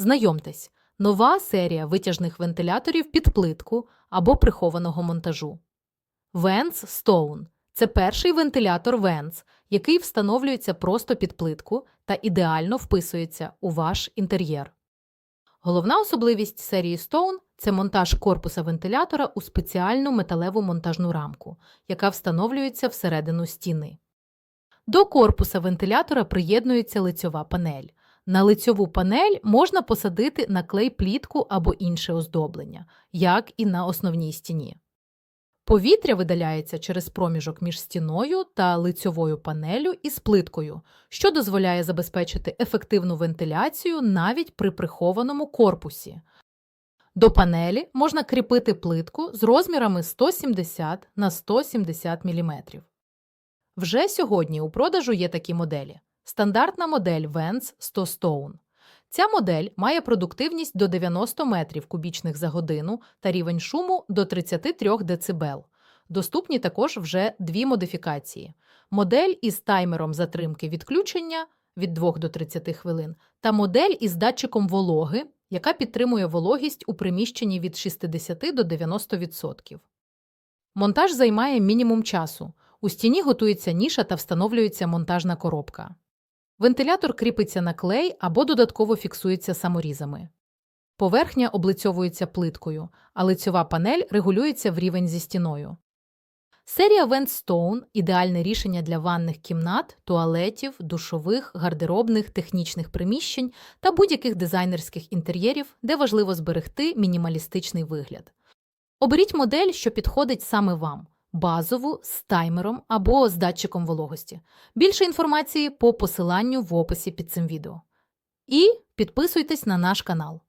Знайомтесь, нова серія витяжних вентиляторів під плитку або прихованого монтажу. Vents Stone – це перший вентилятор Vents, який встановлюється просто під плитку та ідеально вписується у ваш інтер'єр. Головна особливість серії Stone – це монтаж корпуса вентилятора у спеціальну металеву монтажну рамку, яка встановлюється всередину стіни. До корпуса вентилятора приєднується лицьова панель. На лицьову панель можна посадити на клей плітку або інше оздоблення, як і на основній стіні. Повітря видаляється через проміжок між стіною та лицьовою панелю із плиткою, що дозволяє забезпечити ефективну вентиляцію навіть при прихованому корпусі. До панелі можна кріпити плитку з розмірами 170 на 170 мм. Вже сьогодні у продажу є такі моделі. Стандартна модель Vents 100 Stone. Ця модель має продуктивність до 90 метрів кубічних за годину та рівень шуму до 33 дБ. Доступні також вже дві модифікації: модель із таймером затримки відключення від 2 до 30 хвилин та модель із датчиком вологи, яка підтримує вологість у приміщенні від 60 до 90%. Монтаж займає мінімум часу. У стіні готується ніша та встановлюється монтажна коробка. Вентилятор кріпиться на клей або додатково фіксується саморізами. Поверхня облицьовується плиткою, а лицьова панель регулюється в рівень зі стіною. Серія Ventstone – ідеальне рішення для ванних кімнат, туалетів, душових, гардеробних, технічних приміщень та будь-яких дизайнерських інтер'єрів, де важливо зберегти мінімалістичний вигляд. Оберіть модель, що підходить саме вам базову з таймером або з датчиком вологості. Більше інформації по посиланню в описі під цим відео. І підписуйтесь на наш канал.